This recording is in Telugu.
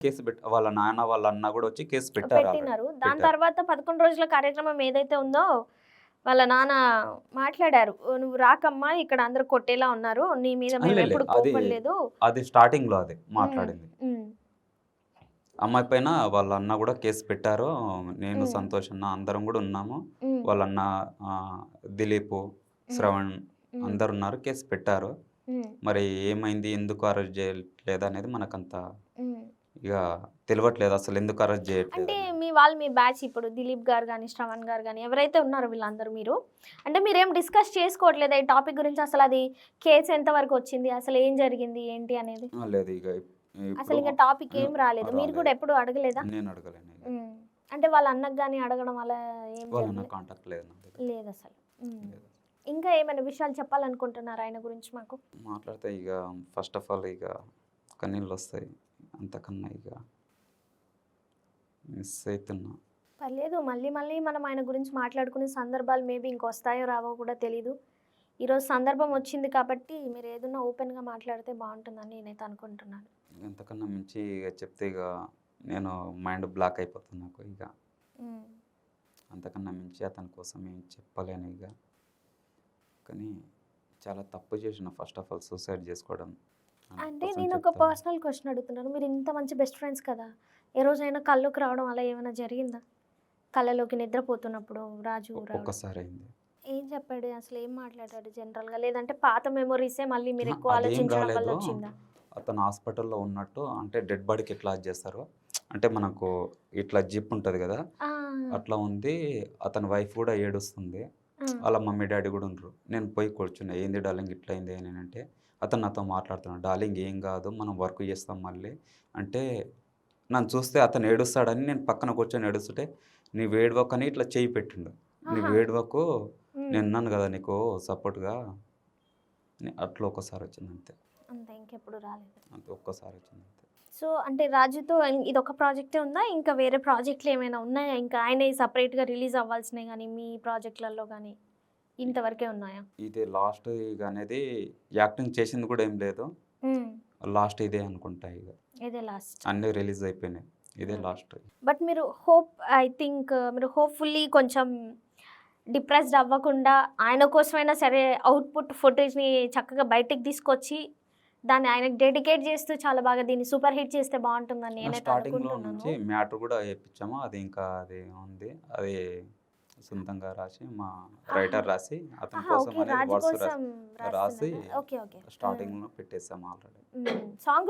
కేసు పెట్ వాళ్ళ నాన్న వాళ్ళ అన్న కూడా వచ్చి కేసు పెట్టారు. పెట్టినారు. దాని పెట్టారు. తర్వాత పదకొండు రోజుల కార్యక్రమం ఏదైతే ఉందో వాళ్ళ నాన్న మాట్లాడారు. "ఓ, నువ్వు రాకమ్మా ఇక్కడ అందరు కొట్టేలా ఉన్నారు. నీ మీద మేము లేదు, ఎప్పుడు అది- అది స్టార్టింగ్లో అది మాట్లాడింది. ఉమ్, అమ్మాయి పైన వాళ్ళ అన్న కూడా కేసు పెట్టారు. నేను మ్మ్. సంతోష్ అన్న అందరం కూడా ఉన్నాము. ఉమ్, వాళ్ళ అన్న ఆ, దిలీప్ శ్రవణ్ ఉమ్, అందరు ఉన్నారు కేసు పెట్టారు. ఉమ్, మరి ఏమైంది? ఎందుకు అరెస్ట్ చేయట్లేదు అనేది మనకంత ఉమ్. ఇక తెలియట్లేదు అసలు ఎందుకు అరెస్ట్ చేయట్లేదు అంటే. మీ వాళ్ళు మీ బ్యాచ్ ఇప్పుడు దిలీప్ గారు కానీ శ్రవణ్ గారు కానీ ఎవరైతే ఉన్నారో వీళ్ళందరూ మీరు అంటే మీరేం డిస్కస్ చేసుకోవట్లేదా ఈ టాపిక్ గురించి అసలు అది కేసు ఎంత వరకు వచ్చింది అసలు ఏం జరిగింది ఏంటి అనేది ఆ, లేదు ఇక ఇప్- అసలు ఇంకా టాపిక్ ఏం రాలేదు మీరు. కూడా ఎప్పుడు అడగలేదా నేను అడగలేను ఇక. ఉమ్. అంటే వాళ్ళ అన్నకు కానీ అడగడం అలా ఏం వాళ్ళ నా జరగలేదు? కాంటాక్ట్ లేదు నా దగ్గర. లేదు అసలు ఉమ్. లేదు. ఇంకా ఏమైనా విషయాలు చెప్పాలనుకుంటున్నారు ఆయన గురించి మాకు మాట్లాడితే ఇక ఫస్ట్ ఆఫ్ ఆల్ ఇక కన్నీళ్ళు వస్తాయి అంతకన్నా ఇక మిస్ అవుతున్నా పర్లేదు మళ్ళీ మళ్ళీ మనం ఆయన గురించి మాట్లాడుకునే సందర్భాలు మేబీ ఇంకొస్తాయో రావో కూడా తెలీదు. ఈరోజు సందర్భం వచ్చింది కాబట్టి మీరు ఏదైనా ఓపెన్గా మాట్లాడితే బాగుంటుందని నేనైతే అనుకుంటున్నాను. ఎంతకన్నా మించి ఇక చెప్తే ఇక నేను మైండ్ బ్లాక్ అయిపోతుంది నాకు ఇక. అంతకన్నా మించి అతని కోసం ఏం చెప్పలేను ఇక. కానీ చాలా తప్పు చేసిన ఫస్ట్ ఆఫ్ ఆల్ సూసైడ్ చేసుకోవడం. అంటే 100% నేను ఒక. పర్సనల్ క్వశ్చన్ అడుగుతున్నాను. మీరు ఇంత మంచి బెస్ట్ ఫ్రెండ్స్ కదా. ఏ రోజైనా కళ్ళలోకి రావడం అలా ఏమైనా జరిగిందా? కళ్ళలోకి నిద్రపోతున్నప్పుడు రాజు ఒక్కసారి అయింది ఏం చెప్పాడు? అసలు ఏం మాట్లాడాడు జనరల్గా లేదంటే పాత మెమొరీసే మళ్ళీ మీరు ఎక్కువ ఆలోచించడం వల్ల. వచ్చిందా? అతను హాస్పిటల్లో ఉన్నట్టు అంటే డెడ్ బాడీకి ఎట్లా చేస్తారు అంటే మనకు ఇట్లా జిప్ ఉంటుంది కదా? అట్లా ఉంది. అతని వైఫ్ కూడా ఏడుస్తుంది. వాళ్ళ మమ్మీ డాడీ కూడా ఉండరు. నేను పోయి కూర్చున్నా ఏంది డార్లింగ్ ఇట్లా అయింది? అని అంటే అతను నాతో మాట్లాడుతున్నాడు. డార్లింగ్ ఏం కాదు మనం వర్క్ చేస్తాం మళ్ళీ. అంటే నన్ను చూస్తే అతను ఏడుస్తాడని నేను పక్కన కూర్చొని ఏడుస్తుంటే నీ వేడువకని ఇట్లా చేయి పెట్టిండు. నీ. వేడువకు నేను ఉన్నాను కదా నీకు సపోర్ట్గా. అట్లా ఒక్కసారి వచ్చింది అంతే. అంతే ఇంకెప్పుడు రాలేదు. అంతే ఒక్కసారి వచ్చింది అంతే. సో అంటే రాజుతో ఇది ఒక ప్రాజెక్టే ఉందా? ఇంకా వేరే ప్రాజెక్టులు ఏమైనా ఉన్నాయా? ఇంకా ఆయన సపరేట్గా రిలీజ్ అవ్వాల్సినవి కానీ మీ ప్రాజెక్టులలో కానీ ఇంతవరకే ఉన్నాయా? ఇది లాస్ట్ ఇక అనేది యాక్టింగ్ చేసింది కూడా ఏం లేదు. లాస్ట్ ఇదే అనుకుంటా ఇక ఇదే లాస్ట్. అన్నీ రిలీజ్ అయిపోయినాయి. ఇదే. లాస్ట్. బట్ మీరు హోప్ ఐ థింక్ మీరు హోప్ఫుల్లీ కొంచెం డిప్రెస్డ్ అవ్వకుండా ఆయన కోసమైనా సరే అవుట్పుట్ ఫుటేజ్ని చక్కగా బయటికి తీసుకొచ్చి దాన్ని ఆయనకు డెడికేట్ చేస్తూ చాలా బాగా దీన్ని సూపర్ హిట్ చేస్తే బాగుంటుందని నేనైతే స్టార్టింగ్లో అనుకుంటున్నాను. నుంచి మ్యాటర్ కూడా వేయించాము. అది ఇంకా అది ఉంది. అది సొంతంగా రాసి మా రైటర్ రాసి అతని కోసం ఓకే. అనేది రాజు వర్డ్స్ కోసం రాసి రాసి ఓకే ఓకే. స్టార్టింగ్లో పెట్టేసాము ఆల్రెడీ సాంగ్